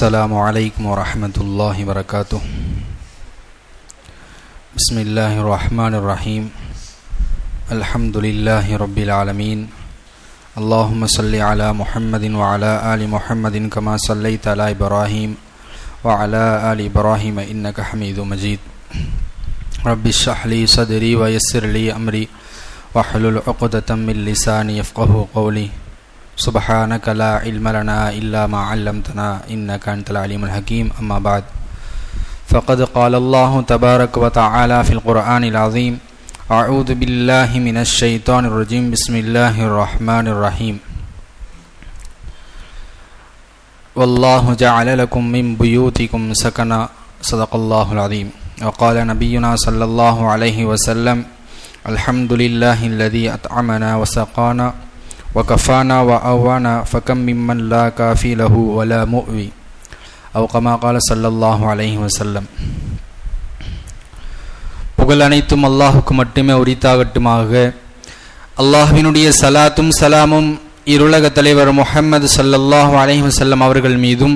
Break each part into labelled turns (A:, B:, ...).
A: السلام عليكم ورحمة الله وبركاته. بسم الله الرحمن الرحيم. الحمد لله رب العالمين. اللهم صل على محمد وعلى آل محمد كما صليت على إبراهيم وعلى آل إبراهيم إنك حميد مجيد. رب اشرح لي صدري ويسر لي أمري واحلل عقدة من لساني يفقه قولي. سبحانك لا علم لنا إلا ما علمتنا إنك أنت العليم الحكيم. أما بعد فقد قال الله تبارك وتعالى في القرآن العظيم أعوذ بالله من الشيطان الرجيم. بسم الله الرحمن الرحيم. والله جعل لكم من بيوتكم سكنا. صدق الله العظيم. وقال نبينا صلى الله عليه وسلم الحمد لله الذي أطعمنا وسقانا. وكفانا وأوانا فكم ممن لا كافي له ولا مؤوي أو كما قال صلى الله عليه وسلم புகழ் அனைத்தும் அல்லாஹுக்கு மட்டுமே உரித்தாகட்டுமாக அல்லாஹ்வினுடைய சலாத்தும் சலாமும் இருளக தலைவர் முஹம்மது சல்லல்லாஹு அலைஹி வஸல்லம் அவர்கள் மீதும்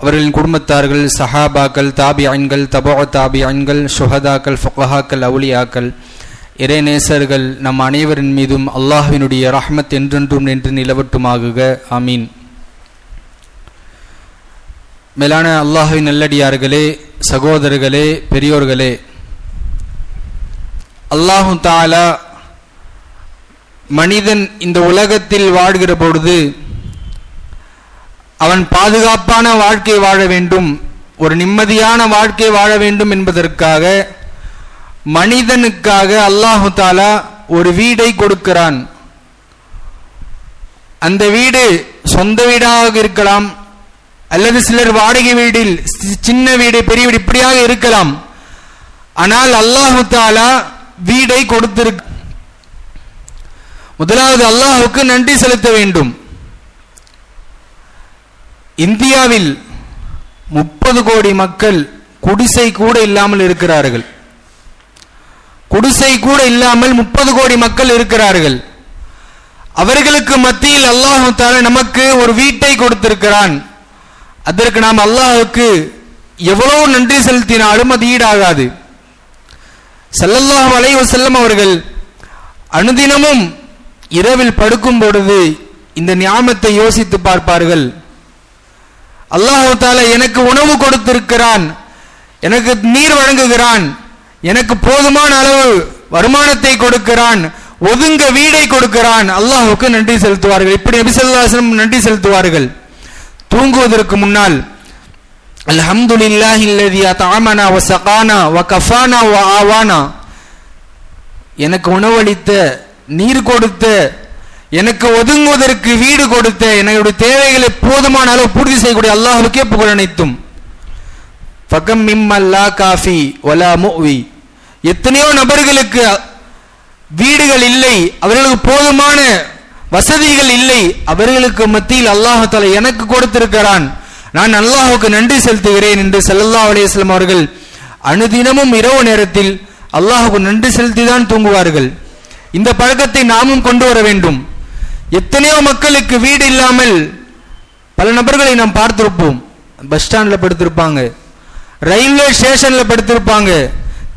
A: அவர்களின் குடும்பத்தார்கள் சஹாபாக்கள் தாபியன்கள் தபோ தாபியன்கள் சுஹதாக்கள் ஃபுகஹாக்கள் அவுலியாக்கள் இறைநேசர்கள் நம் அனைவரின் மீதும் அல்லாஹினுடைய ரஹ்மத் என்றென்றும் நின்று நிலவட்டுமாகுக. ஆமீன். மேலான அல்லாஹின் நல்லடியார்களே சகோதரர்களே பெரியோர்களே அல்லாஹு தாலா மனிதன் இந்த உலகத்தில் வாழ்கிற பொழுது அவன் பாதுகாப்பான வாழ்க்கை வாழ வேண்டும் ஒரு நிம்மதியான வாழ்க்கை வாழ வேண்டும் என்பதற்காக மனிதனுக்காக அல்லாஹு தாலா ஒரு வீடை கொடுக்கிறான். அந்த வீடு சொந்த வீடாக இருக்கலாம் அல்லது சிலர் வாடகை வீடில் சின்ன வீடு பெரிய வீடு இப்படியாக இருக்கலாம். ஆனால் அல்லாஹு தாலா வீடை கொடுத்திருக்க முதலாவது அல்லாஹுக்கு நன்றி செலுத்த வேண்டும். இந்தியாவில் முப்பது கோடி மக்கள் குடிசை கூட இல்லாமல் இருக்கிறார்கள். குடிசை கூட இல்லாமல் முப்பது கோடி மக்கள் இருக்கிறார்கள். அவர்களுக்கு மத்தியில் அல்லாஹு தால நமக்கு ஒரு வீட்டை கொடுத்திருக்கிறான். அதற்கு நாம் அல்லாஹுக்கு எவ்வளவு நன்றி செலுத்தினாலும் அது ஈடாகாது. சல்லல்லாஹு அலைஹி செல்லம் அவர்கள் அனுதினமும் இரவில் படுக்கும் பொழுது இந்த ஞாபத்தை யோசித்து பார்ப்பார்கள். அல்லாஹு தால எனக்கு உணவு கொடுத்திருக்கிறான். எனக்கு நீர் வழங்குகிறான். எனக்கு போதுமான அளவு வருமானத்தை கொடுக்கிறான் ஒதுங்க வீடை கொடுக்கிறான். அல்லாஹுக்கு நன்றி செலுத்துவார்கள். இப்படி நபிசல்லாசனம் நன்றி செலுத்துவார்கள். தூங்குவதற்கு முன்னால் அல்ஹம்துலில்லாஹி அல்லதி அத்அமனா வ சகானா வ கஃபானா வ ஆவானா. எனக்கு உணவளித்த நீர் கொடுத்த எனக்கு ஒதுங்குவதற்கு வீடு கொடுத்த என்னுடைய தேவைகளை போதுமான அளவு பூர்த்தி செய்யக்கூடிய அல்லாஹுக்கே புகழ் அனைத்தும். ஃபகம் மிம்மல்லா காஃபி ஒலா முவி எத்தனையோ நபர்களுக்கு வீடுகள் இல்லை அவர்களுக்கு போதுமான வசதிகள் இல்லை அவர்களுக்கு மத்தியில் அல்லாஹால எனக்கு கொடுத்திருக்கிறான். நான் அல்லாஹுக்கு நன்றி செலுத்துகிறேன் என்று செல்லல்லா அலையம் அவர்கள் அனுதினமும் இரவு நேரத்தில் அல்லாஹுக்கு நன்றி செலுத்தி தான் தூங்குவார்கள். இந்த பழக்கத்தை நாமும் கொண்டு வர வேண்டும். எத்தனையோ மக்களுக்கு வீடு இல்லாமல் பல நபர்களை நாம் பார்த்திருப்போம். பஸ் ஸ்டாண்ட்ல படுத்திருப்பாங்க. ரயில்வே ஸ்டேஷன்ல படுத்திருப்பாங்க.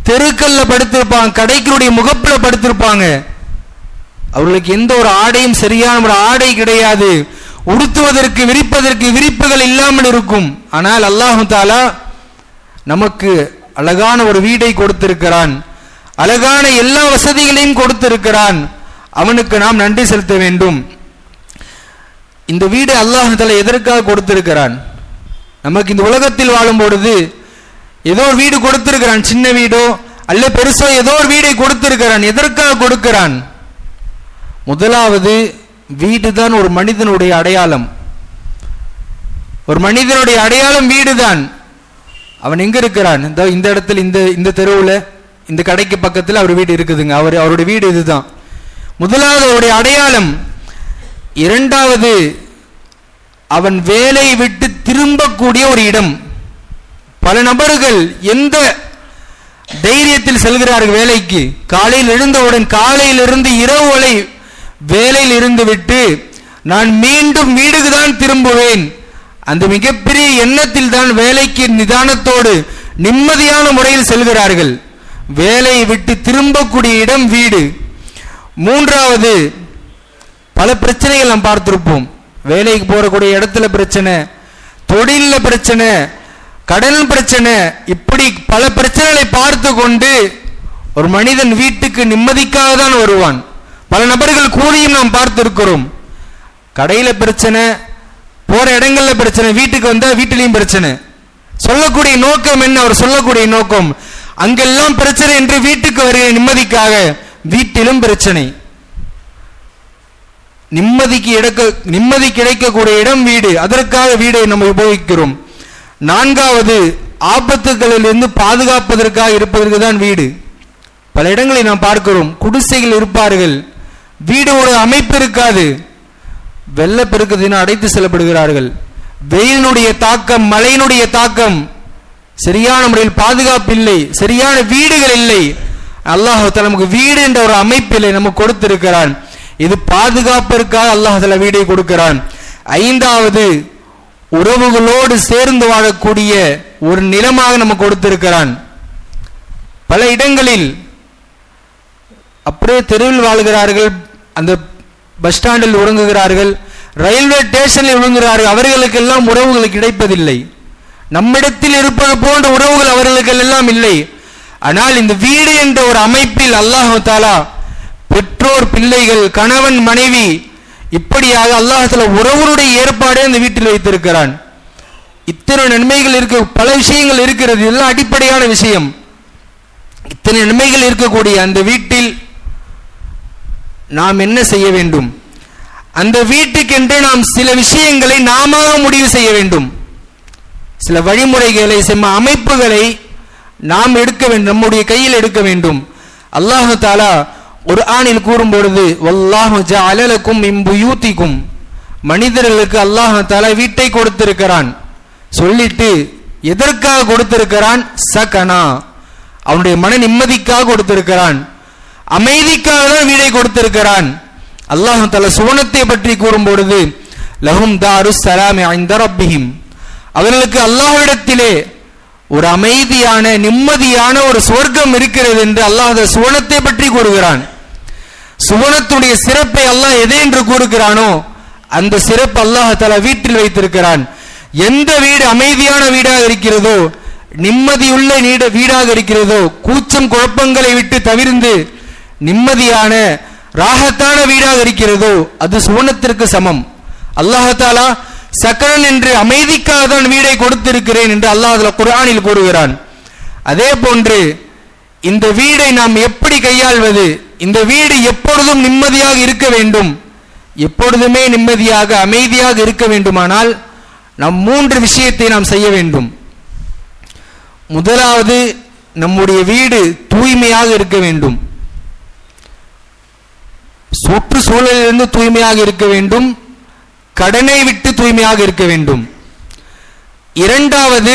A: தெருக்கல்ல படுத்திருப்பாங்க. கடைகளுடைய முகப்புல படுத்திருப்பாங்க. அவர்களுக்கு எந்த ஒரு ஆடையும் சரியான ஒரு ஆடை கிடையாது. உடுத்துவதற்கு விரிப்பதற்கு விரிப்புகள் இல்லாமல் இருக்கும். ஆனால் அல்லாஹு தாலா நமக்கு அழகான ஒரு வீடை கொடுத்திருக்கிறான். அழகான எல்லா வசதிகளையும் கொடுத்திருக்கிறான். அவனுக்கு நாம் நன்றி செலுத்த வேண்டும். இந்த வீடு அல்லாஹு தாலா எதற்காக கொடுத்திருக்கிறான்? நமக்கு இந்த உலகத்தில் வாழும் பொழுது ஏதோ ஒரு வீடு கொடுத்திருக்கிறான் சின்ன வீடோ அல்ல பெருசோ ஏதோ ஒரு வீடை கொடுத்திருக்கிறான் எதற்காக கொடுக்கிறான்? முதலாவது வீடுதான் ஒரு மனிதனுடைய அடையாளம். ஒரு மனிதனுடைய அடையாளம் வீடுதான். அவன் எங்க இருக்கிறான்? இந்த இந்த இடத்துல இந்த இந்த தெருவில் இந்த கடைக்கு பக்கத்தில் அவர் வீடு இருக்குதுங்க. அவர் அவருடைய வீடு இதுதான். முதலாவது அவருடைய அடையாளம். இரண்டாவது அவன் வேலை விட்டு திரும்பக்கூடிய ஒரு இடம். பல நபர்கள் எந்த தைரியத்தில் செல்கிறார்கள் வேலைக்கு? காலையில் எழுந்தவுடன் காலையிலிருந்து இரவு வரை வேலையில் இருந்துவிட்டு நான் மீண்டும் வீடுக்கு தான் திரும்புவேன். அந்த மிகப்பெரிய எண்ணத்தில் தான் வேலைக்கு நிதானத்தோடு நிம்மதியான முறையில் செல்கிறார்கள். வேலையை விட்டு திரும்பக்கூடிய இடம் வீடு. மூன்றாவது பல பிரச்சனைகள் நாம் பார்த்திருப்போம். வேலைக்கு போகக்கூடிய இடத்துல பிரச்சனை தொழிலில் பிரச்சனை கடன் பிரச்சனை. இப்படி பல பிரச்சனைகளை பார்த்து கொண்டு ஒரு மனிதன் வீட்டுக்கு நிம்மதிக்காக தான் வருவான். பல நபர்கள் கூறியும் நாம் பார்த்திருக்கிறோம். கடையில் பிரச்சனை போற இடங்கள்ல பிரச்சனை வீட்டுக்கு வந்தா வீட்டிலையும் பிரச்சனை. சொல்லக்கூடிய நோக்கம் என்ன? அவர் சொல்லக்கூடிய நோக்கம் அங்கெல்லாம் பிரச்சனை என்று வீட்டுக்கு வருகிற நிம்மதிக்காக வீட்டிலும் பிரச்சனை. நிம்மதிக்கு இடக்க நிம்மதி கிடைக்கக்கூடிய இடம் வீடு. அதற்காக வீடை நம்ம உபயோகிக்கிறோம். நான்காவது ஆபத்துகளிலிருந்து பாதுகாப்பதற்காக இருப்பதற்கு தான் வீடு. பல இடங்களை நாம் பார்க்கிறோம். குடிசைகள் இருப்பார்கள். வீடு ஒரு அமைப்பு இருக்காது. வெள்ளப்பெருக்கத்தினால் அடைத்து செல்லப்படுகிறார்கள். வெயிலினுடைய தாக்கம் மழையினுடைய தாக்கம். சரியான முறையில் பாதுகாப்பு இல்லை. சரியான வீடுகள் இல்லை. அல்லாஹால நமக்கு வீடு என்ற ஒரு அமைப்பில் நமக்கு கொடுத்திருக்கிறான். இது பாதுகாப்பிற்காக அல்லாஹ் வீடை கொடுக்கிறான். ஐந்தாவது உறவுகளோடு சேர்ந்து வாழக்கூடிய ஒரு நிலமாக நமக்கு கொடுத்திருக்கிறான். பல இடங்களில் அப்படியே தெருவில் வாழ்கிறார்கள் அந்த பஸ் ஸ்டாண்டில் உறங்குகிறார்கள் ரயில்வே ஸ்டேஷனில் உறங்குகிறார்கள் அவர்களுக்கெல்லாம் உறவுகள் கிடைப்பதில்லை. நம்மிடத்தில் இருப்பது போன்ற உறவுகள் அவர்களுக்கு எல்லாம் இல்லை. ஆனால் இந்த வீடு என்ற ஒரு அமைப்பில் அல்லாஹாலா பெற்றோர் பிள்ளைகள் கணவன் மனைவி இப்படியாக அல்லாஹத்துல உறவனுடைய உறவுடைய ஏற்பாடே அந்த வீட்டில் வைத்திருக்கிறான். இத்தனை நன்மைகள் இருக்க பல விஷயங்கள் இருக்கிறது இதெல்லாம் அடிப்படையான விஷயம். இத்தனை நன்மைகள் இருக்கக்கூடிய அந்த வீட்டில் நாம் என்ன செய்ய வேண்டும்? அந்த வீட்டுக்கென்று நாம் சில விஷயங்களை நாம முடிவு செய்ய வேண்டும். சில வழிமுறைகளை சில அமைப்புகளை நாம் எடுக்க வேண்டும் நம்முடைய கையில் எடுக்க வேண்டும். அல்லாஹு தாலா ஒரு ஆணில் கூறும் பொழுது வல்லாஹு ஜஅலலக்கும் மின் மனிதர்களுக்கு அல்லாஹ் தல வீட்டை கொடுத்திருக்கிறான் சொல்லிட்டு எதற்காக கொடுத்திருக்கிறான் சகனா அவனுடைய மன நிம்மதிக்காக கொடுத்திருக்கிறான் அமைதிக்காக தான் வீடை கொடுத்திருக்கிறான் அல்லாஹ் தல சுவனத்தை பற்றி கூறும் பொழுது லஹும் தாரு சலாமி ஐந்த ரப்பிஹிம் அவர்களுக்கு அல்லாஹ்விடத்திலே ஒரு அமைதியான நிம்மதியான ஒரு சுவர்க்கம் இருக்கிறது என்று அல்லாஹ் சுவனத்தை பற்றி கூறுகிறான் சுவனத்துடைய சிறப்பை அல்லாஹ் எதை என்று கூறுகிறானோ அந்த சிறப்பு அல்லாஹால வீட்டில் வைத்திருக்கிறான். எந்த வீடு அமைதியான வீடாக இருக்கிறதோ நிம்மதியுள்ள நீட வீடாக இருக்கிறதோ கூச்சம் குழப்பங்களை விட்டு தவிர்ந்து நிம்மதியான ராகத்தான வீடாக இருக்கிறதோ அது சுவனத்திற்கு சமம். அல்லாஹாலா சக்கரன் என்று அமைதிக்காக தான் வீடை கொடுத்திருக்கிறேன் என்று அல்லாஹ் குரானில் கூறுகிறான். அதே போன்று இந்த வீடை நாம் எப்படி கையாள்வது? இந்த வீடு எப்பொழுதும் நிம்மதியாக இருக்க வேண்டும். எப்பொழுதுமே நிம்மதியாக அமைதியாக இருக்க வேண்டுமானால் நம் மூன்று விஷயத்தை நாம் செய்ய வேண்டும். முதலாவது நம்முடைய வீடு தூய்மையாக இருக்க வேண்டும். சுற்றுச்சூழலிலிருந்து தூய்மையாக இருக்க வேண்டும். கடனை விட்டு தூய்மையாக இருக்க வேண்டும். இரண்டாவது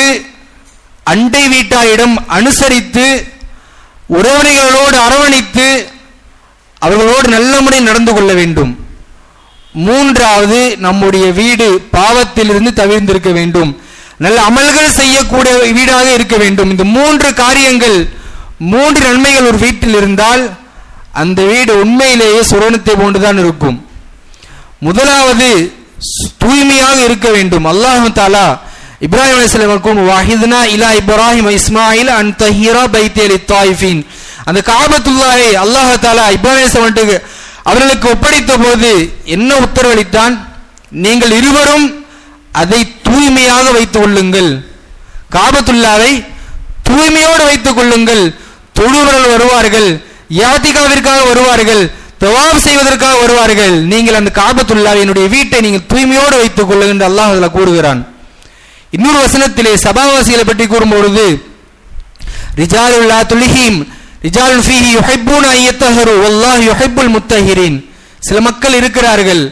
A: அண்டை வீட்டாரிடம் அனுசரித்து உறவினர்களோடு அரவணைத்து அவர்களோடு நல்ல முறையில் நடந்து கொள்ள வேண்டும். மூன்றாவது நம்முடைய வீடு பாவத்திலிருந்து தவிர்ந்திருக்க வேண்டும். நல்ல அமல்கள் செய்யக்கூடிய வீடாக இருக்க வேண்டும். இந்த மூன்று காரியங்கள் மூன்று நன்மைகள் ஒரு வீட்டில் இருந்தால் அந்த வீடு உண்மையிலேயே சுரணத்தை போன்றுதான் இருக்கும். முதலாவது தூய்மையாக இருக்க வேண்டும். அல்லாஹு தாலா இப்ராஹிம் அலிஸ்லாமுக்கும் வாஹித்னா இலா இப்ராஹிம் இஸ்மாயில் அன் தஹீரா பைத்தேலி தாய்ஃபின். அந்த காபத்துல்லாவை அல்லாஹ் தாலா இப்ராஹிம் அவர்களுக்கு ஒப்படைத்த போது என்ன உத்தரவளித்தான்? நீங்கள் இருவரும் அதை தூய்மையாக வைத்துக் கொள்ளுங்கள். காபத்துல்லாவை தூய்மையோடு வைத்துக் கொள்ளுங்கள். தொழுவர்கள் வருவார்கள் யாத்திகாவிற்காக வருவார்கள் தவாப் செய்வதற்காக வருவார்கள். நீங்கள் அந்த காபத்துல்லாவை என்னுடைய வீட்டை நீங்கள் தூய்மையோடு வைத்துக் கொள்ளுங்கள் என்று அல்லாஹ் கூறுகிறான். இன்னொரு வசனத்திலே சபாவாசிகளை பற்றி கூறும்பொழுது ரிஜாலுல்லா துலிஹீம் ரிஜாலுல் ஃபீஹி யுஹிப்பூன ஐயத்தஹரு வல்லாஹ் யுஹிப்புல் முத்தஹிரீன். சில மக்கள் இருக்கிறார்கள்.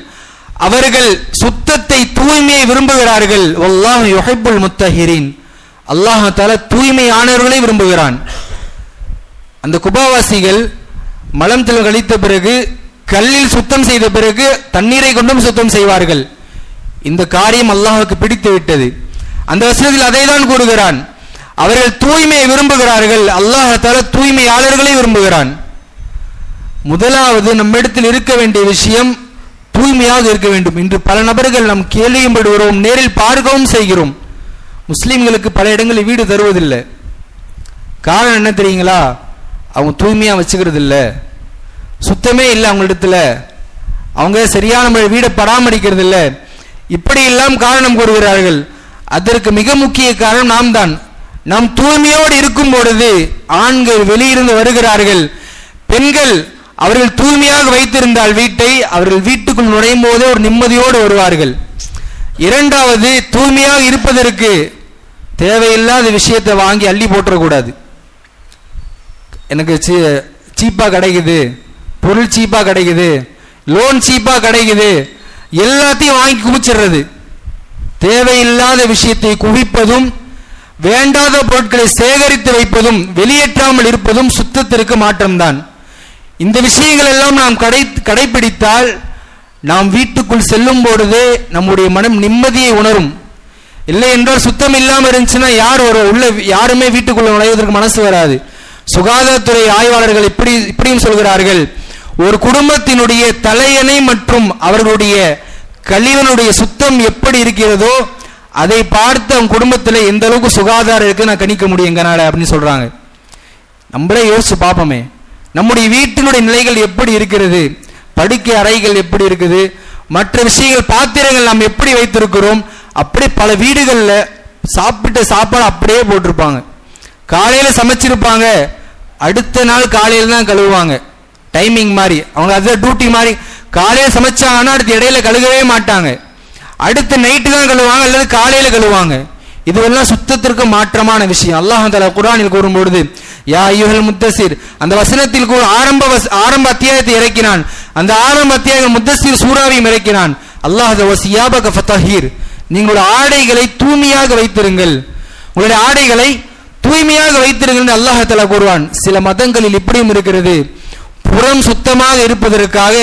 A: அவர்கள் சுத்தத்தை தூய்மையை விரும்புகிறார்கள். வல்லாஹ் யுஹிப்புல் முத்தஹிரீன். அல்லாஹ் தல தூய்மையானவர்களை விரும்புகிறான். அந்த குபாவாசிகள் மலம் தில் கழித்த பிறகு கல்லில் சுத்தம் செய்த பிறகு தண்ணீரை கொண்டும் சுத்தம் செய்வார்கள். இந்த காரியம் அல்லாஹுக்கு பிடித்து விட்டது. அந்த வசனத்தில் அதை தான் கூறுகிறான். அவர்கள் தூய்மையை விரும்புகிறார்கள். அல்லாஹால தூய்மையாளர்களை விரும்புகிறான். முதலாவது நம்மிடத்தில் இருக்க வேண்டிய விஷயம் தூய்மையாக இருக்க வேண்டும். இன்று பல நபர்கள் நம் கேள்வியும் படுகிறோம் நேரில் பார்க்கவும் செய்கிறோம். முஸ்லீம்களுக்கு பல இடங்களில் வீடு தருவதில்லை. காரணம் என்ன தெரியுங்களா? அவங்க தூய்மையாக வச்சுக்கிறது இல்லை சுத்தமே இல்லை அவங்களிடத்துல அவங்க சரியான முறை வீடை பராமரிக்கிறது இல்லை இப்படியெல்லாம் காரணம் கூறுகிறார்கள். அதற்கு மிக முக்கிய காரணம் நாம் தான் நாம் தூய்மையோடு இருக்கும் பொழுது ஆண்கள் வெளியிருந்து வருகிறார்கள். பெண்கள் அவர்கள் தூய்மையாக வைத்திருந்தால் வீட்டை அவர்கள் வீட்டுக்குள் நுழையும் போதே ஒரு நிம்மதியோடு வருவார்கள். இரண்டாவது தூய்மையாக இருப்பதற்கு தேவையில்லாத விஷயத்தை வாங்கி அள்ளி போட்டுறக்கூடாது. எனக்கு சீப்பாக கிடைக்குது பொருள் சீப்பாக கிடைக்குது லோன் சீப்பாக கிடைக்குது எல்லாத்தையும் வாங்கி குவிச்சிடுறது. தேவையில்லாத விஷயத்தை குவிப்பதும் வேண்டாத பொருட்களை சேகரித்து வைப்பதும் வெளியேற்றாமல் இருப்பதும் சுத்தத்திற்கு மாற்றம்தான். இந்த விஷயங்கள் எல்லாம் நாம் கடை கடைபிடித்தால் நாம் வீட்டுக்குள் செல்லும் பொழுதே நம்முடைய மனம் நிம்மதியை உணரும். இல்லை என்றால் சுத்தம் இல்லாமல் இருந்துச்சுன்னா யார் ஒரு உள்ள யாருமே வீட்டுக்குள்ள நுழைவதற்கு மனசு வராது. சுகாதாரத்துறை ஆய்வாளர்கள் இப்படி இப்படியும் சொல்கிறார்கள். ஒரு குடும்பத்தினுடைய தலையணை மற்றும் அவர்களுடைய கழிவனுடைய சுத்தம் எப்படி இருக்கிறதோ அதை பார்த்து அவங்க குடும்பத்தில் எந்த அளவுக்கு சுகாதாரம் இருக்கு நான் கணிக்க முடியும் எங்கனால அப்படின்னு சொல்றாங்க. நம்மளே யோசிச்சு பார்ப்போமே. நம்முடைய வீட்டினுடைய நிலைகள் எப்படி இருக்கிறது? படுக்கை அறைகள் எப்படி இருக்குது? மற்ற விஷயங்கள் பாத்திரங்கள் நாம் எப்படி வைத்திருக்கிறோம்? அப்படி பல வீடுகளில் சாப்பிட்ட சாப்பாடு அப்படியே போட்டிருப்பாங்க. காலையில் சமைச்சிருப்பாங்க. அடுத்த நாள் காலையில் தான் கழுவுவாங்க. டைமிங் மாதிரி அவங்க அதுதான் டியூட்டி மாதிரி காலையில் சமைச்சாங்கன்னா அடுத்து இடையில கழுகவே மாட்டாங்க. அடுத்த நைட்டு தான் கழுவாங்க அல்லது காலையில் கழுவாங்க இதுவெல்லாம் சுத்தத்திற்கு மாற்றமான விஷயம். அல்லாஹ் தலா குரானில் கூறும்பொழுது யா ஐயுகள் முத்தசீர் அந்த வசனத்தில் கூறு ஆரம்ப ஆரம்ப அத்தியாயத்தை இறக்கினான். அந்த ஆரம்ப அத்தியாயம் முத்தசீர் சூறாவையும் இறக்கினான். அல்லாஹ் வசியாபக ஃபத்தஹீர் நீங்களுடைய ஆடைகளை தூய்மையாக வைத்திருங்கள். உங்களுடைய ஆடைகளை தூய்மையாக வைத்திருங்கள் அல்லாஹ் தலா கூறுவான். சில மதங்களில் இப்படியும் இருக்கிறது. புறம் சுத்தமாக இருப்பதற்காக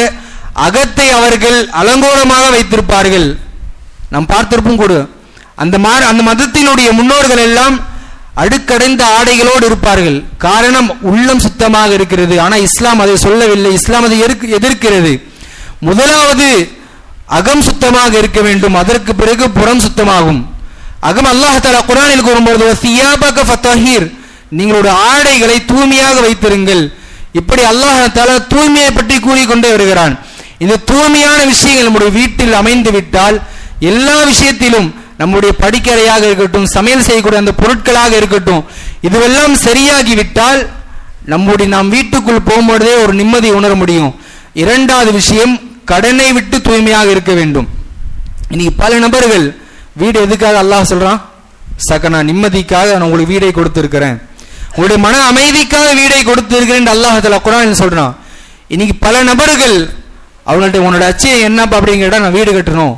A: அகத்தை அவர்கள் அலங்கோலமாக வைத்திருப்பார்கள். நாம் பார்த்திருப்போம் கூட. அந்த மாதிரி அந்த மதத்தினுடைய முன்னோர்கள் எல்லாம் அடுக்கடைந்த ஆடைகளோடு இருப்பார்கள். காரணம் உள்ளம் சுத்தமாக இருக்கிறது. ஆனால் இஸ்லாம் அதை சொல்லவில்லை. இஸ்லாம் அதை எதிர்க்கிறது. முதலாவது அகம் சுத்தமாக இருக்க வேண்டும். அதற்கு பிறகு புறம் சுத்தமாகும். அகம் அல்லாஹால குரானில் கூறும்போது நீங்களுடைய ஆடைகளை தூய்மையாக வைத்திருங்கள். இப்படி அல்லாஹால தூய்மையை பற்றி கூறிக்கொண்டே வருகிறான். இந்த தூய்மையான விஷயங்கள் நம்முடைய வீட்டில் அமைந்து விட்டால் எல்லா விஷயத்திலும் நம்முடைய படிக்கறையாக இருக்கட்டும் சமையல் செய்யக்கூடிய அந்த பொருட்களாக இருக்கட்டும் இதுவெல்லாம் சரியாகிவிட்டால் நம்முடைய நாம் வீட்டுக்குள் போகும்பொழுதே ஒரு நிம்மதி உணர முடியும். இரண்டாவது விஷயம் கடனை விட்டு தூய்மையாக இருக்க வேண்டும். இன்னைக்கு பல நபர்கள் வீடு எதுக்காக அல்லாஹ் சொல்றான்? சகனா நிம்மதிக்காக நான் உங்களுக்கு வீடை கொடுத்திருக்கிறேன். உங்களுடைய மன அமைதிக்காக வீடை கொடுத்திருக்கிறேன் அல்லாஹ் குரான் சொல்றான். இன்னைக்கு பல நபர்கள் அவங்கள்ட்ட உன்னோட அச்சயம் என்ன அப்படிங்கிறத நான் வீடு கட்டணும்.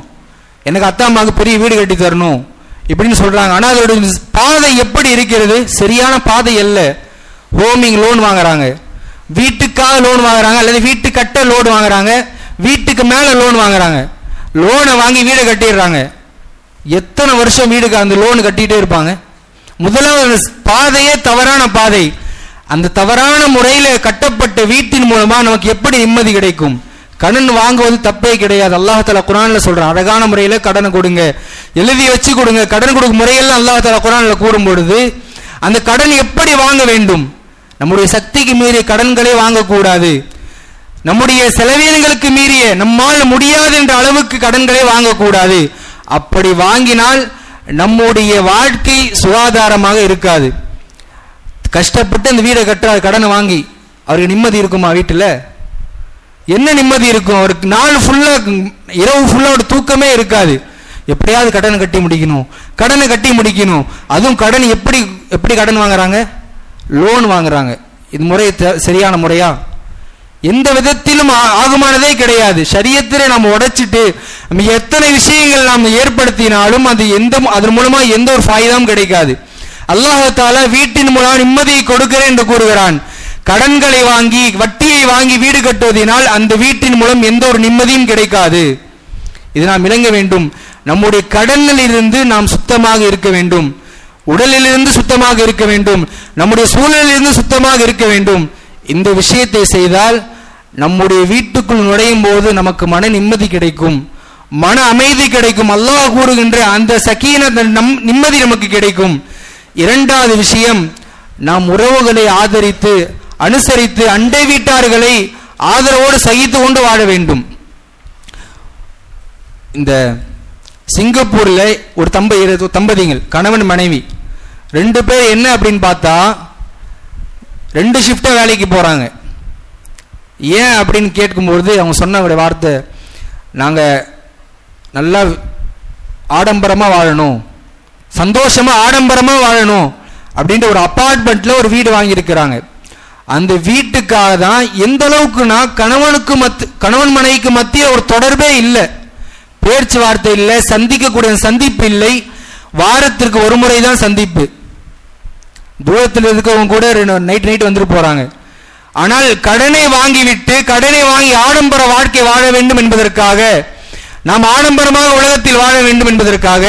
A: எனக்கு அத்தா அம்மாவுக்கு பெரிய வீடு கட்டி தரணும் இப்படின்னு சொல்கிறாங்க ஆனால் அதோட பாதை எப்படி இருக்கிறது? சரியான பாதை அல்ல. ஹோமிங் லோன் வாங்குறாங்க. வீட்டுக்காக லோன் வாங்குறாங்க அல்லது வீட்டு கட்ட லோன் வாங்குறாங்க. வீட்டுக்கு மேலே லோன் வாங்குறாங்க. லோனை வாங்கி வீடை கட்டிடுறாங்க. எத்தனை வருஷம் வீடுக்கு அந்த லோன் கட்டிகிட்டே இருப்பாங்க? முதலாவது பாதையே தவறான பாதை. அந்த தவறான முறையில் கட்டப்பட்ட வீட்டின் மூலமாக நமக்கு எப்படி நிம்மதி கிடைக்கும்? கடன் வாங்குவது தப்பே கிடையாது. அல்லாஹால குரான்ல சொல்றான். அழகான முறையில கடனை கொடுங்க. எழுதி வச்சு கொடுங்க. கடன் கொடுக்கும் முறையெல்லாம் அல்லாஹால குரான்ல கூறும் பொழுது அந்த கடன் எப்படி வாங்க வேண்டும்? நம்முடைய சக்திக்கு மீறிய கடன்களே வாங்கக்கூடாது. நம்முடைய செலவீனங்களுக்கு மீறிய நம்மால் முடியாது என்ற அளவுக்கு கடன்களை வாங்கக்கூடாது. அப்படி வாங்கினால் நம்முடைய வாழ்க்கை சுகாதாரமாக இருக்காது. கஷ்டப்பட்டு அந்த வீடை கட்டுறாரு. கடனை வாங்கி அவருக்கு நிம்மதி இருக்குமா வீட்டில்? என்ன நிம்மதி இருக்கும்? அவருக்கு நாள் ஃபுல்லாக இரவு ஃபுல்லாக ஒரு தூக்கமே இருக்காது. எப்படியாவது கடனை கட்டி முடிக்கணும். கடனை கட்டி முடிக்கணும். அதுவும் கடன் எப்படி எப்படி கடன் வாங்குறாங்க? லோன் வாங்குறாங்க. இது முறை சரியான முறையா? எந்த விதத்திலும் ஆகுமானதே கிடையாது. சரியத்திலே நாம் உடைச்சிட்டு நம்ம எத்தனை விஷயங்கள் நாம் ஏற்படுத்தினாலும் அது எந்த அதன் மூலமா எந்த ஒரு ஃபாயுதாவும் கிடைக்காது. அல்லாஹால வீட்டின் மூலம் நிம்மதியை கொடுக்கிறேன் என்று கூறுகிறான். கடன்களை வாங்கி வட்டியை வாங்கி வீடு கட்டுவதனால் அந்த வீட்டின் மூலம் எந்த ஒரு நிம்மதியும் கிடைக்காது. இது நாம் விளங்க வேண்டும். நம்முடைய கடனிலிருந்து நாம் சுத்தமாக இருக்க வேண்டும். உடலிலிருந்து சுத்தமாக இருக்க வேண்டும். நம்முடைய சூழலிலிருந்து சுத்தமாக இருக்க வேண்டும். இந்த விஷயத்தை செய்தால் நம்முடைய வீட்டுக்குள் நுழையும் போது நமக்கு மன நிம்மதி கிடைக்கும். மன அமைதி கிடைக்கும். அல்லாஹ் கூறுகின்ற அந்த சக்கீன நம் நிம்மதி நமக்கு கிடைக்கும். இரண்டாவது விஷயம் நாம் உறவுகளை ஆதரித்து அனுசரித்து அண்டை வீட்டார்களை ஆதரவோடு சகித்து கொண்டு வாழ வேண்டும். இந்த சிங்கப்பூர்ல ஒரு தம்ப தம்பதிகள் கணவன் மனைவி. ரெண்டு பேர் என்ன அப்படின்னு பார்த்தா ரெண்டு ஷிஃப்டாக வேலைக்கு போகிறாங்க ஏன் அப்படின்னு கேட்கும்பொழுது அவங்க சொன்ன வார்த்தை நாங்கள் நல்லா ஆடம்பரமாக வாழணும். சந்தோஷமாக ஆடம்பரமாக வாழணும். அப்படின்ற ஒரு அப்பார்ட்மெண்ட்டில் ஒரு வீடு வாங்கியிருக்கிறாங்க. அந்த வீட்டுக்காக தான் எந்த அளவுக்குனா கணவனுக்கு மத் கணவன் மனைவிக்கு மத்திய ஒரு தொடர்பே இல்லை. பேச்சுவார்த்தை இல்லை சந்திக்கக்கூடிய சந்திப்பு இல்லை. வாரத்திற்கு ஒரு முறை தான் சந்திப்பு. தூரத்தில் இருக்கவங்க கூட நைட் நைட் வந்துட்டு போறாங்க. ஆனால் கடனை வாங்கிவிட்டு கடனை வாங்கி ஆடம்பர வாழ்க்கை வாழ வேண்டும் என்பதற்காக நாம் ஆடம்பரமாக உலகத்தில் வாழ வேண்டும் என்பதற்காக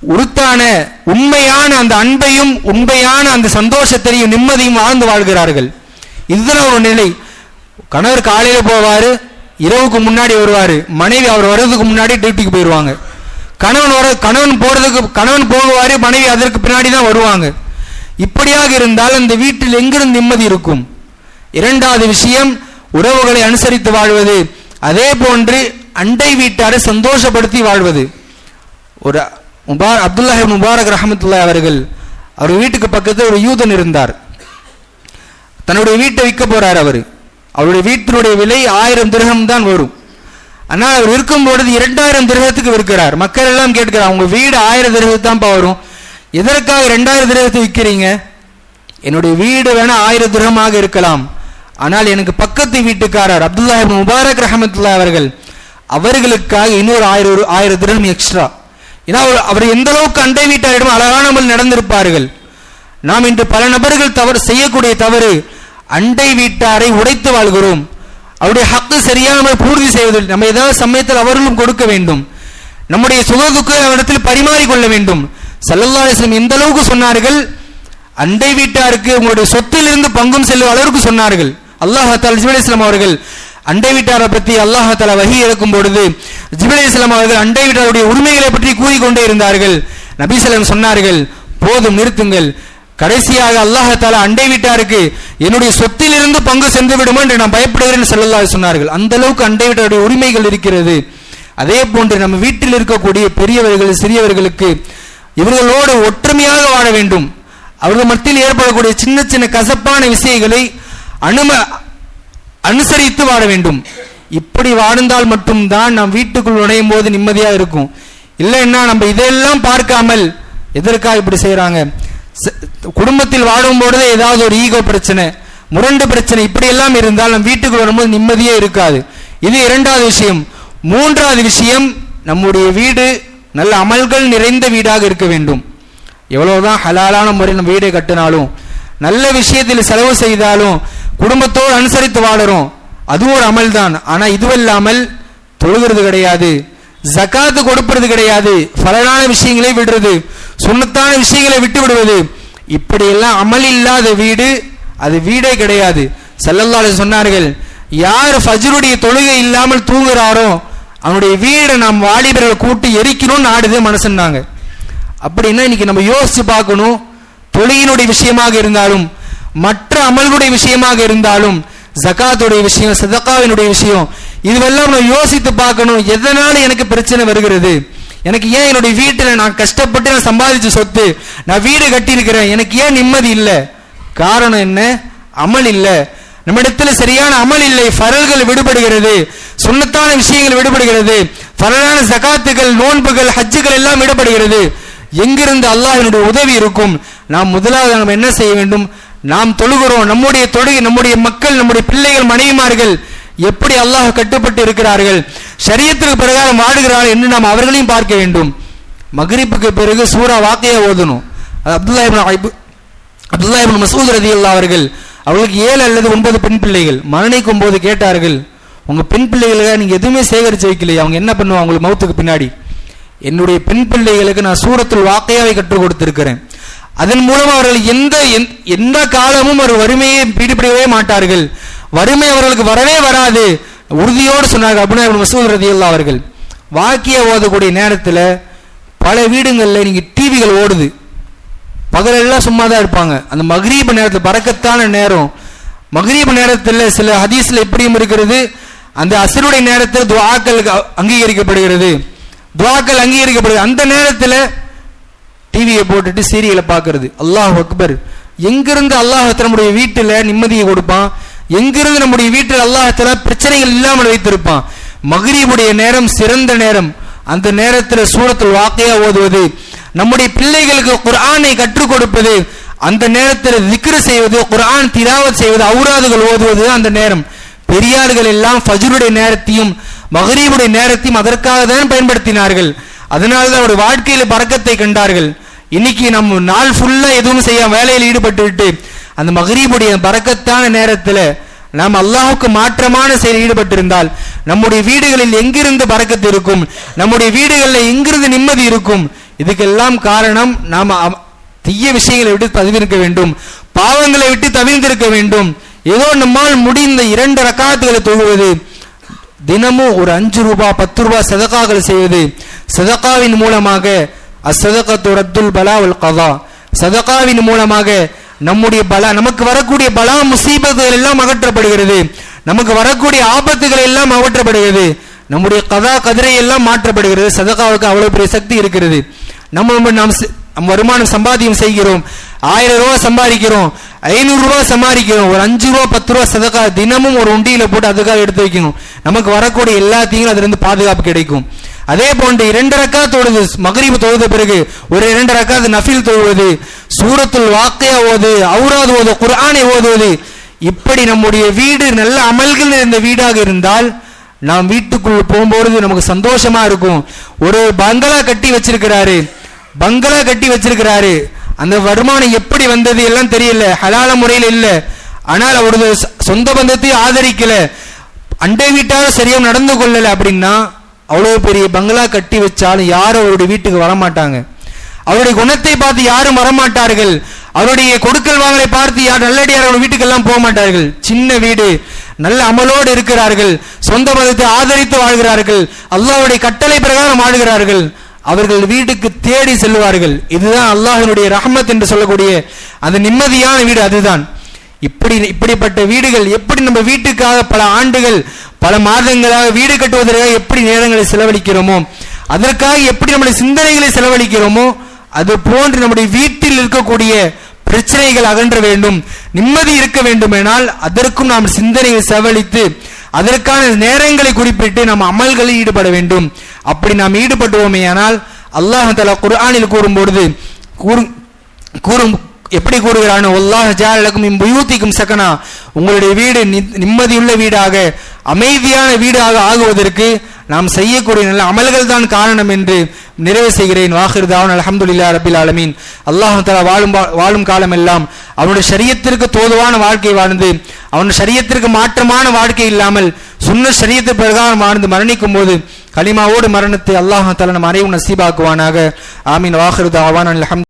A: உருத்தான உண்மையான அந்த அன்பையும் உண்மையான அந்த சந்தோஷத்தையும் நிம்மதியும் வாழ்ந்து வாழ்கிறார்கள். இதுதான் ஒரு நிலை. கணவர் காலையில் போவார் இரவுக்கு முன்னாடி வருவார் மனைவி அவர் வர்றதுக்கு முன்னாடி டியூட்டிக்கு போயிடுவாங்க கணவன் வர கணவன் போகிறதுக்கு கணவன் போகுவார் மனைவி அதற்கு பின்னாடி தான் வருவாங்க. இப்படியாக இருந்தால் அந்த வீட்டில் எங்கிருந்து நிம்மதி இருக்கும்? இரண்டாவது விஷயம் உறவுகளை அனுசரித்து வாழ்வது. அதே போன்று அண்டை வீட்டாரை சந்தோஷப்படுத்தி வாழ்வது. ஒரு முபார் அப்துல்லாஹி முபாரக் ரஹமத்துல்லா அவர்கள் அவர் வீட்டுக்கு பக்கத்தில் ஒரு யூதன் இருந்தார். தன்னுடைய வீட்டை விற்க போறார் அவர். அவருடைய வீட்டினுடைய விலை ஆயிரம் திரகம் தான் வரும். ஆனால் அவர் விற்கும் பொழுது இரண்டாயிரம் திரகத்துக்கு விற்கிறார். மக்கள் எல்லாம் கேட்கிறார் அவங்க வீடு ஆயிரம் திரகத்தான்ப்பா வரும். எதற்காக ரெண்டாயிரம் திரகத்தை விற்கிறீங்க? என்னுடைய வீடு வேணா ஆயிரம் திரகமாக இருக்கலாம். ஆனால் எனக்கு பக்கத்து வீட்டுக்காரர் அப்துல்லா முபாரக் ரஹமத்துல்லா அவர்கள் அவர்களுக்காக இன்னொரு ஆயிரம் ஆயிரம் திரகம் எக்ஸ்ட்ரா ஏன்னா அவர் அவர் எந்த அளவுக்கு அண்டை வீட்டாரிடம் அழகானவர்கள் நடந்திருப்பார்கள். நாம் இன்று பல நபர்கள் தவறு செய்யக்கூடிய தவறு அண்டை வீட்டாரை உடைத்து வாழ்கிறோம். அவருடைய ஹக்கு சரியாமல் பூர்த்தி செய்வதில் நம்ம ஏதாவது சமயத்தில் அவர்களும் கொடுக்க வேண்டும். நம்முடைய சுகதுக்கு அவரிடத்தில் பரிமாறிக்கொள்ள வேண்டும். சல்லல்லா அலிஸ்லம் எந்த அளவுக்கு சொன்னார்கள்? அண்டை வீட்டாருக்கு உங்களுடைய சொத்திலிருந்து பங்கும் செல்லும் அளவுக்கு சொன்னார்கள். அல்லாஹத்தால் தால் இஸ்லாம் அவர்கள் அண்டை வீட்டாரை பற்றி அல்லாஹத்தால வகி இறக்கும் பொழுது ஜிபல் இஸ்லாம் அவர்கள் அண்டை வீட்டாருடைய உரிமைகளை பற்றி கொண்டே இருந்தார்கள். நபிசலம் சொன்னார்கள் போதும் நிறுத்துங்கள். கடைசியாக அல்லாஹால அண்டை வீட்டாருக்கு என்னுடைய சொத்திலிருந்து பங்கு சென்று விடுமோ என்று நான் பயப்படுகிறேன் செல்லல்லா சொன்னார்கள். அந்த அளவுக்கு அண்டை வீட்டாருடைய உரிமைகள் இருக்கிறது. அதே போன்று நம்ம வீட்டில் இருக்கக்கூடிய பெரியவர்கள் சிறியவர்களுக்கு இவர்களோடு ஒற்றுமையாக வாழ வேண்டும். அவர்கள் மத்தியில் ஏற்படக்கூடிய சின்ன சின்ன கசப்பான விஷயங்களை அனும அனுசரித்து வாழ வேண்டும். இப்படி வாழ்ந்தால் மட்டும்தான் நாம் வீட்டுக்குள் நுழையும் போது நிம்மதியாக இருக்கும். இல்லைன்னா நம்ம இதெல்லாம் பார்க்காமல் எதற்காக இப்படி செய்கிறாங்க குடும்பத்தில் வாழும் பொழுது ஏதாவது ஒரு ஈகோ பிரச்சனை முரண்டு பிரச்சனை இப்படி எல்லாம் இருந்தால் நம் வீட்டுக்கு வரும்போது நிம்மதியே இருக்காது. இது இரண்டாவது விஷயம். மூன்றாவது விஷயம் நம்முடைய வீடு நல்ல அமல்கள் நிறைந்த வீடாக இருக்க வேண்டும். எவ்வளவுதான் ஹலாலான முறையில் நம்ம வீடை கட்டினாலும் நல்ல விஷயத்தில் செலவு செய்தாலும் குடும்பத்தோடு அனுசரித்து வாழறோம் அதுவும் ஒரு அமல் தான் ஆனால் இதுவல்லாமல் தொழுகிறது கிடையாது. ஜகாத்து கொடுப்பது கிடையாது. பலனான விஷயங்களை விடுறது. சுண்ணத்தான விஷயங்களை விட்டு விடுவது. இப்படியெல்லாம் அமல் இல்லாத வீடு அது வீடே கிடையாது. செல்லல்லாலே சொன்னார்கள் யார் ஃபஜ்ருடைய தொழுகை இல்லாமல் தூங்குறாரோ அவனுடைய வீடை நாம் வாலிபர்கள் கூட்டி எரிக்கணும்னு ஆடுது மனசுன்னாங்க. அப்படின்னா இன்னைக்கு நம்ம யோசிச்சு பார்க்கணும் தொழுகினுடைய விஷயமாக இருந்தாலும் மற்ற அமல்களுடைய விஷயமாக இருந்தாலும் ஜகாத்துடைய விஷயம் சிதக்காவினுடைய விஷயம் இதுவெல்லாம் நம்ம யோசித்து பார்க்கணும். எதனால எனக்கு பிரச்சனை வருகிறது? எனக்கு ஏன் என்னுடைய வீட்டில் நான் கஷ்டப்பட்டு நான் சம்பாதிச்ச சொத்து நான் வீடு கட்டியிருக்கிறேன் எனக்கு ஏன் நிம்மதி இல்லை? காரணம் என்ன? அமல் இல்லை. நம்மிடத்தில் சரியான அமல் இல்லை. ஃபரல்கள் விடுபடுகிறது. சுண்ணத்தான விஷயங்கள் விடுபடுகிறது. ஃபரலான ஜகாத்துகள் நோன்புகள் ஹஜ்ஜுகள் எல்லாம் விடுபடுகிறது எங்கிருந்து அல்லாஹினுடைய உதவி இருக்கும்? நாம் முதலாவது நாம் என்ன செய்ய வேண்டும்? நாம் தொழுகிறோம் நம்முடைய தொழுகை நம்முடைய மக்கள் நம்முடைய பிள்ளைகள் மனைவிமார்கள் எப்படி அல்லாஹ் கட்டுப்பட்டு இருக்கிறார்கள் சரியத்திற்கு பிரகாரம் வாடுகிறார்கள் என்று நாம் அவர்களையும் பார்க்க வேண்டும். மகிரிப்புக்கு பிறகு சூரா வாக்கையை ஓதணும். அது அப்துல்லா இப்னு அப்துல்லா இப்னு மசூத் அல்லா அவர்கள் அவர்களுக்கு ஏழு அல்லது ஒன்பது பெண் பிள்ளைகள். மரணிக்கும் போது கேட்டார்கள் உங்க பெண் பிள்ளைகளுக்காக நீங்க எதுவுமே சேகரிச்சு வைக்கலையே? அவங்க என்ன பண்ணுவாங்க? உங்களுக்கு மௌத்துக்கு பின்னாடி. என்னுடைய பெண் பிள்ளைகளுக்கு நான் சூரத்தில் வாக்கையாவை கற்றுக் கொடுத்திருக்கிறேன். அதன் மூலம் அவர்கள் எந்த எந்த- எந்த காலமும் ஒரு வறுமையை பீடிப்பிடவே மாட்டார்கள். வறுமை அவர்களுக்கு வரவே வராது. உறுதியோடு சொன்னார்கள் அப்படின்னு மசூத் ரதியுல்லா அவர்கள் வாக்கிய ஓதக்கூடிய நேரத்தில் பல வீடுங்களில் நீங்கள் டிவிகள் ஓடுது. பகலெல்லாம் சும்மா தான் இருப்பாங்க. அந்த மகரீப நேரத்தில் பறக்கத்தான நேரம். மகரீப நேரத்தில் சில ஹதீஸில் எப்படியும் இருக்கிறது. அந்த அசருடைய நேரத்தில் துவாக்கள் அங்கீகரிக்கப்படுகிறது. துவாக்கள் அங்கீகரிக்கப்படுகிறது. அந்த நேரத்தில் டிவியை போட்டுட்டு சீரியலை பார்க்கறது. அல்லாஹ் அக்பர். எங்கிருந்து அல்லாஹ் நம்முடைய வீட்டில் நிம்மதியை கொடுப்பான்? எங்கிருந்து நம்முடைய வீட்டில் அல்லாஹ் பிரச்சனைகள் இல்லாமல் வைத்திருப்பான்? மகிரீபுடைய நேரம் சிறந்த நேரம். அந்த நேரத்தில் சூரத்தில் வாக்கையா ஓதுவது நம்முடைய பிள்ளைகளுக்கு குரானை கற்றுக் கொடுப்பது அந்த நேரத்தில் திக்ரு செய்வது குர்ஆன் திலாவத் செய்வது அவுராதுகள் ஓதுவது அந்த நேரம். பெரியார்கள் எல்லாம் ஃபஜ்ருடைய நேரத்தையும் மகரீபுடைய நேரத்தையும் அதற்காக தான் பயன்படுத்தினார்கள். அதனால தான் அவருடைய வாழ்க்கையில பறக்கத்தை கண்டார்கள். இன்னைக்கு நம்ம நாள் ஃபுல்லா எதுவும் செய்ய வேலையில் ஈடுபட்டு விட்டு அந்த மகரீபுடைய பறக்கத்தான நேரத்துல நாம் அல்லாஹுக்கு மாற்றமான செயலில் ஈடுபட்டிருந்தால் நம்முடைய வீடுகளில் எங்கிருந்து பறக்கத்து இருக்கும் நம்முடைய வீடுகளில் எங்கிருந்து நிம்மதி இருக்கும் இதுக்கெல்லாம் காரணம் நாம் தீய விஷயங்களை விட்டு தவிர்க்க வேண்டும் பாவங்களை விட்டு தவிர்ந்திருக்க வேண்டும். ஏதோ நம்மால் முடிந்த இரண்டு ரக்காத்துகளை தொழுவது தினமும் ஒரு அஞ்சு ரூபாய் பத்து ரூபாய் சதகாக்கள் செய்வது சதகாவின் மூலமாக அசதகத்து ரத்துல் பலா உல் கதா. சதகாவின் மூலமாக நம்முடைய பலா நமக்கு வரக்கூடிய பலா முசீபத்துகள் எல்லாம் அகற்றப்படுகிறது. நமக்கு வரக்கூடிய ஆபத்துகள் எல்லாம் அகற்றப்படுகிறது. நம்முடைய கதா கதிரை எல்லாம் மாற்றப்படுகிறது. சதகாவுக்கு அவ்வளவு பெரிய சக்தி இருக்கிறது. நம்ம நாம் நம்ம வருமானம் சம்பாதியம் செய்கிறோம். ஆயிரம் ரூபா சம்பாதிக்கிறோம். ஐநூறு ரூபா சம்பாதிக்கிறோம். ஒரு அஞ்சு ரூபா பத்து ரூபா சதக்கா தினமும் ஒரு உண்டியில போட்டு அதுக்காக எடுத்து வைக்கணும். நமக்கு வரக்கூடிய எல்லாத்தையும் அதுல இருந்து பாதுகாப்பு கிடைக்கும். அதே போன்று இரண்டு ரக்கா தொழுது மகரீபு தொழுத பிறகு ஒரு இரண்டு ரக்காத் நஃபில் தொழுவது சூரத்துல் வாக்கையா ஓது அவுராது ஓது குரானை ஓதுவது. இப்படி நம்முடைய வீடு நல்ல அமல்கள் இருந்த வீடாக இருந்தால் நாம் வீட்டுக்குள் போகும்பொழுது நமக்கு சந்தோஷமா இருக்கும். ஒரு பங்களா கட்டி வச்சிருக்கிறாரு. பங்களா கட்டி வச்சிருக்கிறாரு. அந்த வருமானம் எப்படி வந்தது எல்லாம் தெரியல. ஹலால முறையில் இல்ல. ஆனால் அவரது சொந்த பந்தத்தை ஆதரிக்கல. அண்டை வீட்டார சரியா நடந்து கொள்ளல அப்படின்னா அவ்வளோ பெரிய பங்களா கட்டி வச்சாலும் யாரும் அவருடைய வீட்டுக்கு வரமாட்டாங்க. அவருடைய குணத்தை பார்த்து யாரும் வரமாட்டார்கள். அவருடைய கொடுக்கல் வாங்கலை பார்த்து யார் நல்லடியார் அவர் வீட்டுக்கெல்லாம் போக மாட்டார்கள். சின்ன வீடு நல்ல அமலோடு இருக்கிறார்கள். சொந்த மதத்தை ஆதரித்து வாழ்கிறார்கள். அல்லாஹ்வுடைய கட்டளை பிரகாரம் வாழ்கிறார்கள் அவர்கள் வீட்டுக்கு தேடி செல்வார்கள் இதுதான் அல்லாஹினுடைய ரஹமத் என்று சொல்லக்கூடிய அந்த நிம்மதியான வீடு அதுதான். இப்படி இப்படிப்பட்ட வீடுகள் எப்படி நம்ம வீட்டுக்காக பல ஆண்டுகள் பல மாதங்களாக வீடு கட்டுவதற்காக எப்படி நேரங்களை செலவழிக்கிறோமோ அதற்காக எப்படி நம்முடைய சிந்தனைகளை செலவழிக்கிறோமோ அது போன்று நம்முடைய வீட்டில் இருக்கக்கூடிய பிரச்சனைகள் அகன்ற வேண்டும் நிம்மதி இருக்க வேண்டுமெனால் அதற்கும் நாம் சிந்தனையை செலவழித்து அதற்கான நேரங்களை குறிப்பிட்டு நாம் அமல்களில் ஈடுபட வேண்டும். அப்படி நாம் ஈடுபட்டுவோமேயானால் அல்லாஹ் தலா குர்ஆனில் கூறும்பொழுது கூறும் கூறும் எப்படி கூறுகிறானோ அல்லாஹ் ஜாலக்கும் இம்புயூத்திக்கும் சக்கனா உங்களுடைய வீடு நிம்மதியுள்ள வீடாக அமைதியான வீடாக ஆகுவதற்கு நாம் செய்யக்கூடிய நல்ல அமல்கள் தான் காரணம் என்று நிறைவு செய்கிறேன். வாஹிர் தாவன் ரபில் ஆலமீன். அல்லாஹ் தலா வாழும் வாழும் காலம் எல்லாம் அவனுடைய சரியத்திற்கு தோதுவான வாழ்க்கை வாழ்ந்து அவனுடைய சரியத்திற்கு மாற்றமான வாழ்க்கை இல்லாமல் சுன்ன சரியத்து பிரகாரம் வாழ்ந்து மரணிக்கும் போது கலிமாவோடு மரணத்தை அல்லாஹ் தலா நம் அனைவரும் நசீபாக்குவானாக. ஆமீன். வாஹிர் தாவான்